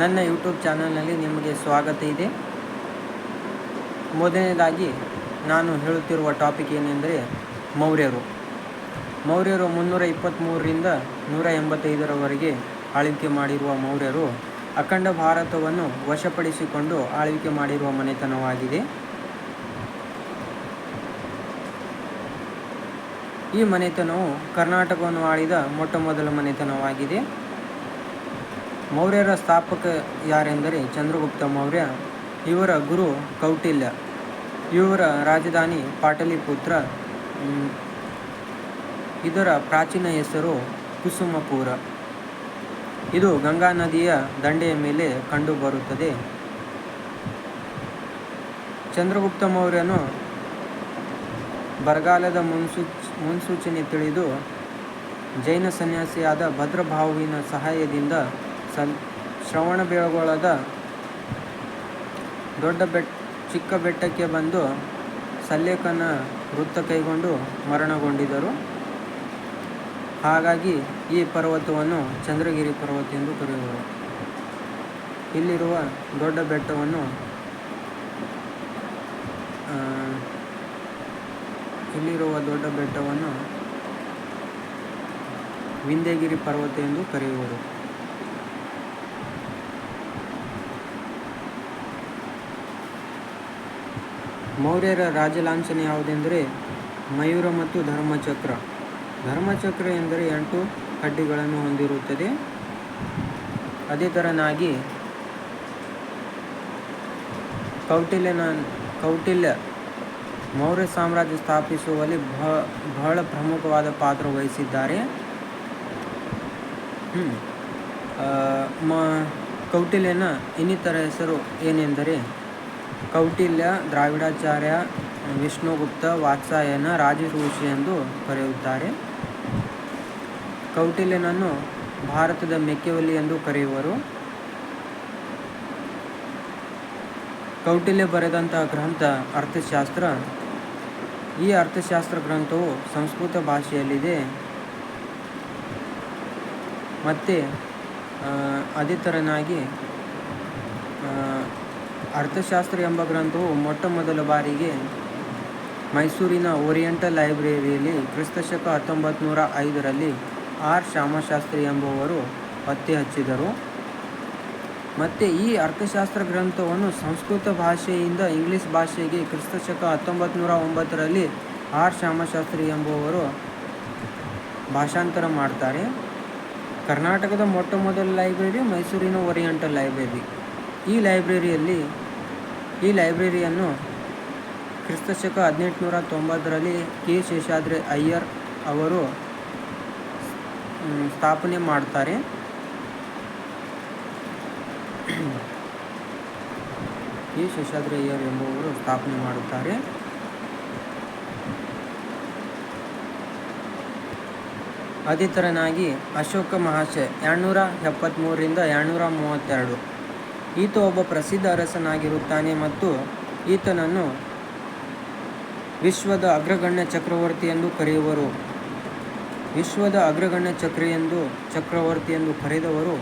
ನನ್ನ ಯೂಟ್ಯೂಬ್ ಚಾನಲ್ನಲ್ಲಿ ನಿಮಗೆ ಸ್ವಾಗತ ಇದೆ. ಮೊದಲನೇದಾಗಿ ನಾನು ಹೇಳುತ್ತಿರುವ ಟಾಪಿಕ್ ಏನೆಂದರೆ ಮೌರ್ಯರು. ಮೌರ್ಯರು ಮುನ್ನೂರ ಇಪ್ಪತ್ತ್ಮೂರರಿಂದ ನೂರ ಎಂಬತ್ತೈದರವರೆಗೆ ಆಳ್ವಿಕೆ ಮಾಡಿರುವ ಮೌರ್ಯರು ಅಖಂಡ ಭಾರತವನ್ನು ವಶಪಡಿಸಿಕೊಂಡು ಆಳ್ವಿಕೆ ಮಾಡಿರುವ ಮನೆತನವಾಗಿದೆ. ಈ ಮನೆತನವು ಕರ್ನಾಟಕವನ್ನು ಆಳಿದ ಮೊಟ್ಟ ಮೊದಲ ಮನೆತನವಾಗಿದೆ. ಮೌರ್ಯರ ಸ್ಥಾಪಕ ಯಾರೆಂದರೆ ಚಂದ್ರಗುಪ್ತ ಮೌರ್ಯ, ಇವರ ಗುರು ಕೌಟಿಲ್ಯ, ಇವರ ರಾಜಧಾನಿ ಪಾಟಲಿಪುತ್ರ ಇದರ ಪ್ರಾಚೀನ ಹೆಸರು ಕುಸುಮಪುರ. ಇದು ಗಂಗಾ ನದಿಯ ದಂಡೆಯ ಮೇಲೆ ಕಂಡುಬರುತ್ತದೆ. ಚಂದ್ರಗುಪ್ತ ಮೌರ್ಯನು ಬರಗಾಲದ ಮುನ್ಸೂಚ ಮುನ್ಸೂಚನೆ ತಿಳಿದು ಜೈನ ಸನ್ಯಾಸಿಯಾದ ಭದ್ರಭಾವುವಿನ ಸಹಾಯದಿಂದ ಸಲ್ ಶ್ರವಣಬೆಳಗೊಳದ ದೊಡ್ಡ ಬೆಟ್, ಚಿಕ್ಕ ಬೆಟ್ಟಕ್ಕೆ ಬಂದು ಸಲ್ಲೇಖನ ವೃತ್ತ ಕೈಗೊಂಡು ಮರಣಗೊಂಡಿದ್ದರು ಹಾಗಾಗಿ ಈ ಪರ್ವತವನ್ನು ಚಂದ್ರಗಿರಿ ಪರ್ವತ ಎಂದು ಕರೆಯುವರು. ಇಲ್ಲಿರುವ ದೊಡ್ಡ ಬೆಟ್ಟವನ್ನು ಇಲ್ಲಿರುವ ದೊಡ್ಡ ಬೆಟ್ಟವನ್ನು ವಿಂಧ್ಯಗಿರಿ ಪರ್ವತ ಎಂದು ಕರೆಯುವರು. ಮೌರ್ಯರ ರಾಜಲಾಂಛನ ಯಾವುದೆಂದರೆ ಮಯೂರ ಮತ್ತು ಧರ್ಮಚಕ್ರ. ಧರ್ಮಚಕ್ರ ಎಂದರೆ ಎಂಟು ಕಡ್ಡಿಗಳನ್ನು ಹೊಂದಿರುತ್ತದೆ. ಅದೇ ಥರನಾಗಿ ಕೌಟಿಲ್ಯನ, ಕೌಟಿಲ್ಯ ಮೌರ್ಯ ಸಾಮ್ರಾಜ್ಯ ಸ್ಥಾಪಿಸುವಲ್ಲಿ ಬಹ ಬಹಳ ಪ್ರಮುಖವಾದ ಪಾತ್ರ ವಹಿಸಿದ್ದಾರೆ. ಮ, ಕೌಟಿಲ್ಯನ ಇನ್ನಿತರ ಹೆಸರು ಏನೆಂದರೆ ಕೌಟಿಲ್ಯ, ದ್ರಾವಿಡಾಚಾರ್ಯ, ವಿಷ್ಣುಗುಪ್ತ, ವಾತ್ಸಾಯನ ರಾಜಋಷಿ ಎಂದು ಕರೆಯುತ್ತಾರೆ. ಕೌಟಿಲ್ಯನನ್ನು ಭಾರತದ ಮೆಕ್ಕೆವಲ್ಲಿ ಎಂದು ಕರೆಯುವರು. ಕೌಟಿಲ್ಯ ಬರೆದಂತಹ ಗ್ರಂಥ ಅರ್ಥಶಾಸ್ತ್ರ, ಈ ಅರ್ಥಶಾಸ್ತ್ರ ಗ್ರಂಥವು ಸಂಸ್ಕೃತ ಭಾಷೆಯಲ್ಲಿದೆ. ಮತ್ತು ಅದೇ ಥರನಾಗಿ ಅರ್ಥಶಾಸ್ತ್ರ ಎಂಬ ಗ್ರಂಥವು ಮೊಟ್ಟ ಮೊದಲ ಬಾರಿಗೆ ಮೈಸೂರಿನ ಓರಿಯೆಂಟಲ್ ಲೈಬ್ರರಿಯಲ್ಲಿ ಕ್ರಿಸ್ತಶಕ ಹತ್ತೊಂಬತ್ತು ನೂರ ಐದರಲ್ಲಿ ಆರ್. ಶ್ಯಾಮಶಾಸ್ತ್ರಿ ಎಂಬುವರು ಪತ್ತೆ ಹಚ್ಚಿದರು. ಮತ್ತು ಈ ಅರ್ಥಶಾಸ್ತ್ರ ಗ್ರಂಥವನ್ನು ಸಂಸ್ಕೃತ ಭಾಷೆಯಿಂದ ಇಂಗ್ಲಿಷ್ ಭಾಷೆಗೆ ಕ್ರಿಸ್ತಶಕ ಹತ್ತೊಂಬತ್ತು ನೂರ ಒಂಬತ್ತರಲ್ಲಿ ಆರ್. ಶ್ಯಾಮಶಾಸ್ತ್ರಿ ಎಂಬುವರು ಭಾಷಾಂತರ ಮಾಡ್ತಾರೆ. ಕರ್ನಾಟಕದ ಮೊಟ್ಟ ಮೊದಲ ಲೈಬ್ರರಿ ಮೈಸೂರಿನ ಓರಿಯೆಂಟಲ್ ಲೈಬ್ರರಿ. ಈ ಲೈಬ್ರರಿಯಲ್ಲಿ ಈ ಲೈಬ್ರರಿಯನ್ನು ಕ್ರಿಸ್ತಶಕ ಹದಿನೆಂಟುನೂರ ತೊಂಬತ್ತರಲ್ಲಿ ಕೆ. ಶೇಷಾದ್ರಿ ಅಯ್ಯರ್ ಅವರು ಸ್ಥಾಪನೆ ಮಾಡ್ತಾರೆ. ಕೆ. ಶೇಷಾದ್ರಿ ಅಯ್ಯರ್ ಎಂಬುವರು ಸ್ಥಾಪನೆ ಮಾಡುತ್ತಾರೆ. ಅದೇ ಥರನಾಗಿ ಅಶೋಕ ಮಹಾಶಯ, ಎರಡುನೂರ ಎಪ್ಪತ್ತ್ಮೂರರಿಂದ ಎರಡುನೂರ ಮೂವತ್ತೆರಡು. ಈತ ಒಬ್ಬ ಪ್ರಸಿದ್ಧ ಅರಸನಾಗಿರುತ್ತಾನೆ ಮತ್ತು ಈತನನ್ನು ವಿಶ್ವದ ಅಗ್ರಗಣ್ಯ ಚಕ್ರವರ್ತಿ ಎಂದು ಕರೆಯುವರು. ವಿಶ್ವದ ಅಗ್ರಗಣ್ಯ ಚಕ್ರ ಎಂದು ಚಕ್ರವರ್ತಿ ಎಂದು ಕರೆದವರು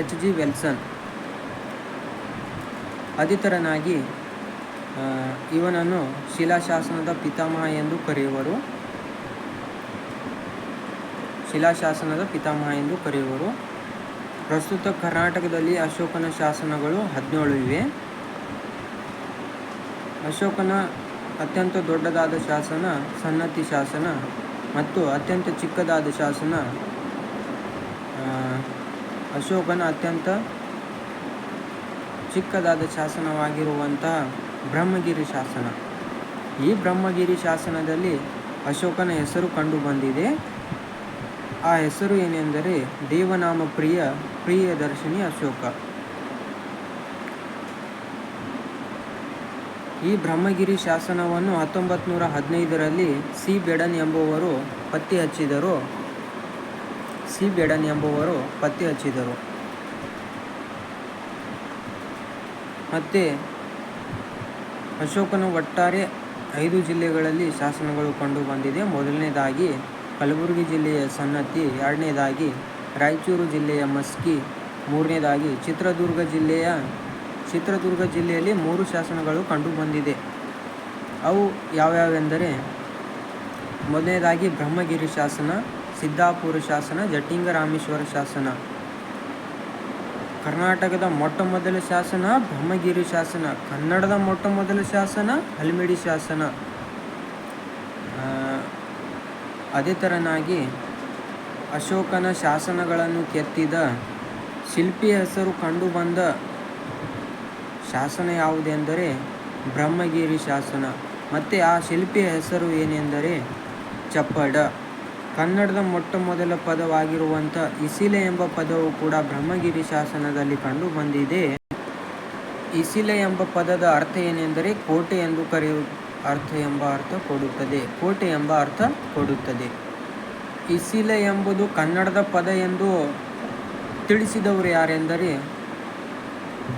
ಎಚ್ ಜಿ ವೆಲ್ಸನ್. ಅದಿತರನಾಗಿ ಇವನನ್ನು ಶಿಲಾಶಾಸನದ ಪಿತಾಮಹ ಎಂದು ಕರೆಯುವರು. ಶಿಲಾಶಾಸನದ ಪಿತಾಮಹ ಎಂದು ಕರೆಯುವರು. ಪ್ರಸ್ತುತ ಕರ್ನಾಟಕದಲ್ಲಿ ಅಶೋಕನ ಶಾಸನಗಳು ಹದಿನೇಳು ಇವೆ. ಅಶೋಕನ ಅತ್ಯಂತ ದೊಡ್ಡದಾದ ಶಾಸನ ಸನ್ನತಿ ಶಾಸನ ಮತ್ತು ಅತ್ಯಂತ ಚಿಕ್ಕದಾದ ಶಾಸನ ಅಶೋಕನ ಅತ್ಯಂತ ಚಿಕ್ಕದಾದ ಶಾಸನವಾಗಿರುವಂತಹ ಬ್ರಹ್ಮಗಿರಿ ಶಾಸನ. ಈ ಬ್ರಹ್ಮಗಿರಿ ಶಾಸನದಲ್ಲಿ ಅಶೋಕನ ಹೆಸರು ಕಂಡುಬಂದಿದೆ ಆ ಹೆಸರು ಏನೆಂದರೆ ದೇವನಾಮ ಪ್ರಿಯ ಪ್ರಿಯದರ್ಶಿನಿ ಅಶೋಕ. ಈ ಬ್ರಹ್ಮಗಿರಿ ಶಾಸನವನ್ನು ಹತ್ತೊಂಬತ್ತು ನೂರ ಹದಿನೈದರಲ್ಲಿ ಸಿ. ಬೆಡನ್ ಎಂಬುವರು ಪತ್ತೆ ಹಚ್ಚಿದರು. ಸಿ. ಬೆಡನ್ ಎಂಬುವರು ಪತ್ತೆ ಹಚ್ಚಿದರು. ಮತ್ತು ಅಶೋಕನ ಒಟ್ಟಾರೆ ಐದು ಜಿಲ್ಲೆಗಳಲ್ಲಿ ಶಾಸನಗಳು ಕಂಡು ಬಂದಿದೆ. ಮೊದಲನೇದಾಗಿ ಕಲಬುರಗಿ ಜಿಲ್ಲೆಯ ಸನ್ನತಿ ಎರಡನೇದಾಗಿ ರಾಯಚೂರು ಜಿಲ್ಲೆಯ ಮಸ್ಕಿ. ಮೂರನೇದಾಗಿ, ಚಿತ್ರದುರ್ಗ ಜಿಲ್ಲೆಯ, ಚಿತ್ರದುರ್ಗ ಜಿಲ್ಲೆಯಲ್ಲಿ ಮೂರು ಶಾಸನಗಳು ಕಂಡುಬಂದಿದೆ. ಅವು ಯಾವ್ಯಾವೆಂದರೆ, ಮೊದಲನೇದಾಗಿ, ಬ್ರಹ್ಮಗಿರಿ ಶಾಸನ, ಸಿದ್ದಾಪುರ ಶಾಸನ, ಜಟ್ಟಿಂಗರಾಮೇಶ್ವರ ಶಾಸನ. ಕರ್ನಾಟಕದ ಮೊಟ್ಟ ಮೊದಲ ಶಾಸನ, ಬ್ರಹ್ಮಗಿರಿ ಶಾಸನ. ಕನ್ನಡದ ಮೊಟ್ಟ ಮೊದಲ ಶಾಸನ, ಹಲ್ಮಿಡಿ ಶಾಸನ. ಅದೇ ಥರನಾಗಿ ಅಶೋಕನ ಶಾಸನಗಳನ್ನು ಕೆತ್ತಿದ ಶಿಲ್ಪಿ ಹೆಸರು ಕಂಡುಬಂದ ಶಾಸನ ಯಾವುದೆಂದರೆ ಬ್ರಹ್ಮಗಿರಿ ಶಾಸನ. ಮತ್ತು ಆ ಶಿಲ್ಪಿಯ ಹೆಸರು ಏನೆಂದರೆ ಚಪ್ಪಡ. ಕನ್ನಡದ ಮೊಟ್ಟ ಮೊದಲ ಪದವಾಗಿರುವಂಥ ಇಸಿಲೆ ಎಂಬ ಪದವು ಕೂಡ ಬ್ರಹ್ಮಗಿರಿ ಶಾಸನದಲ್ಲಿ ಕಂಡುಬಂದಿದೆ ಇಸಿಲೆ ಎಂಬ ಪದದ ಅರ್ಥ ಏನೆಂದರೆ ಕೋಟೆ ಎಂದು ಕರೆಯು ಅರ್ಥ ಎಂಬ ಅರ್ಥ ಕೊಡುತ್ತದೆ. ಕೋಟೆ ಎಂಬ ಅರ್ಥ ಕೊಡುತ್ತದೆ. ಇಸಿಲೆ ಎಂಬುದು ಕನ್ನಡದ ಪದ ಎಂದು ತಿಳಿಸಿದವರು ಯಾರೆಂದರೆ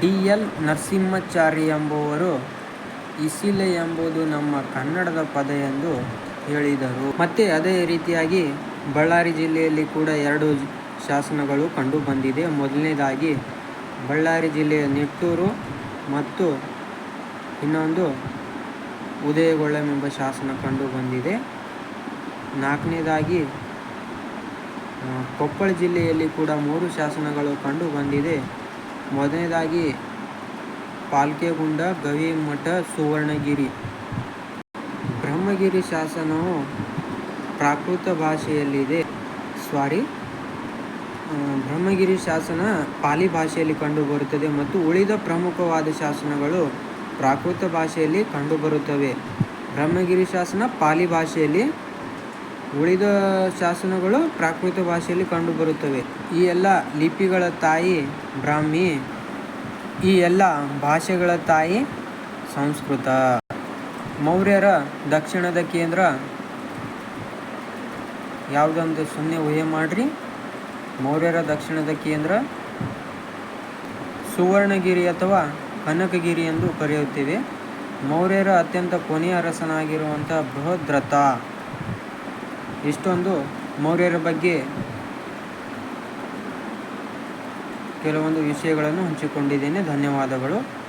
ಡಿ ಎಲ್ ನರಸಿಂಹಾಚಾರಿ ಎಂಬುವರು. ಇಸಿಲೆ ಎಂಬುದು ನಮ್ಮ ಕನ್ನಡದ ಪದ ಎಂದು ಹೇಳಿದರು. ಮತ್ತು ಅದೇ ರೀತಿಯಾಗಿ ಬಳ್ಳಾರಿ ಜಿಲ್ಲೆಯಲ್ಲಿ ಕೂಡ ಎರಡು ಶಾಸನಗಳು ಶಾಸನಗಳು ಕಂಡುಬಂದಿದೆ. ಮೊದಲನೇದಾಗಿ ಬಳ್ಳಾರಿ ಜಿಲ್ಲೆಯ ನಿಟ್ಟೂರು ಮತ್ತು ಇನ್ನೊಂದು ಉದಯಗೊಳ್ಳಂ ಎಂಬ ಶಾಸನ ಕಂಡುಬಂದಿದೆ. ನಾಲ್ಕನೇದಾಗಿ ಆ, ಕೊಪ್ಪಳ ಜಿಲ್ಲೆಯಲ್ಲಿ ಕೂಡ ಮೂರು ಶಾಸನಗಳು ಕಂಡುಬಂದಿದೆ ಮೊದಲನೇದಾಗಿ ಪಾಲ್ಕೆಗುಂಡ ಗವಿಮಠ ಸುವರ್ಣಗಿರಿ. ಬ್ರಹ್ಮಗಿರಿ ಶಾಸನವು ಪ್ರಾಕೃತ ಭಾಷೆಯಲ್ಲಿದೆ. ಸಾರಿ ಬ್ರಹ್ಮಗಿರಿ ಶಾಸನ ಪಾಲಿ ಭಾಷೆಯಲ್ಲಿ ಕಂಡುಬರುತ್ತದೆ ಮತ್ತು ಉಳಿದ ಪ್ರಮುಖವಾದ ಶಾಸನಗಳು ಪ್ರಾಕೃತ ಭಾಷೆಯಲ್ಲಿ ಕಂಡುಬರುತ್ತವೆ ಬ್ರಹ್ಮಗಿರಿ ಶಾಸನ ಪಾಲಿ ಭಾಷೆಯಲ್ಲಿ ಉಳಿದ ಶಾಸನಗಳು ಪ್ರಾಕೃತ ಭಾಷೆಯಲ್ಲಿ ಕಂಡುಬರುತ್ತವೆ. ಈ ಎಲ್ಲ ಲಿಪಿಗಳ ತಾಯಿ ಬ್ರಾಹ್ಮಿ, ಈ ಎಲ್ಲ ಭಾಷೆಗಳ ತಾಯಿ ಸಂಸ್ಕೃತ. ಮೌರ್ಯರ ದಕ್ಷಿಣದ ಕೇಂದ್ರ ಯಾವುದಂತ ಸುಮ್ಮನೆ ಊಹೆ ಮಾಡ್ರಿ. ಮೌರ್ಯರ ದಕ್ಷಿಣದ ಕೇಂದ್ರ ಸುವರ್ಣಗಿರಿ ಅಥವಾ ಕನಕಗಿರಿ ಎಂದು ಕರೆಯುತ್ತೇವೆ. ಮೌರ್ಯರ ಅತ್ಯಂತ ಕೊನೆಯ ಅರಸನಾಗಿರುವಂಥ ಬೃಹದ್ರಥ. ಇಷ್ಟೊಂದು ಮೌರ್ಯರ ಬಗ್ಗೆ ಕೆಲವೊಂದು ವಿಷಯಗಳನ್ನು ಹಂಚಿಕೊಂಡಿದ್ದೇನೆ. ಧನ್ಯವಾದಗಳು.